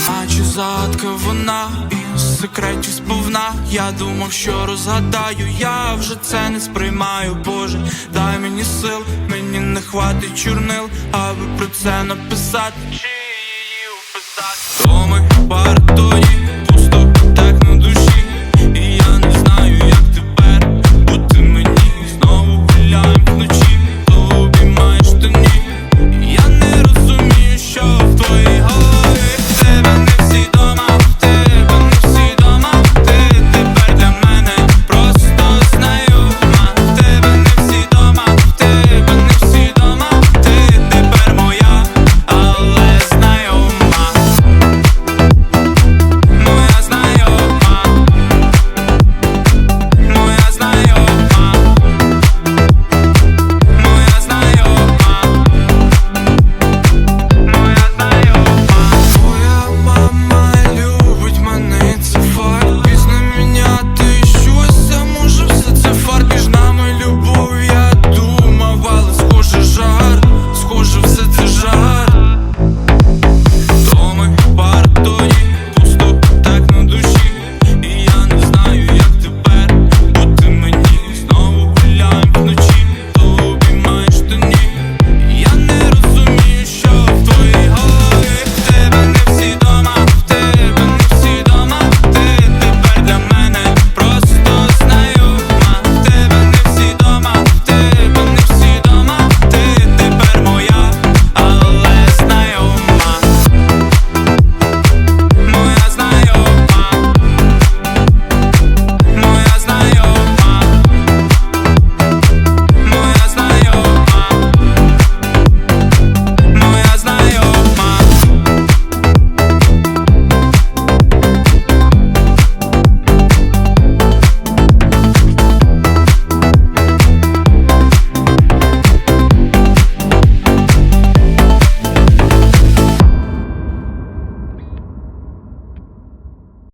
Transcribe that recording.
Наче загадка вона і секретів сповна. Я думав, що розгадаю, я вже це не сприймаю. Боже, дай мені сил, мені не хватить чорнил, аби про це написати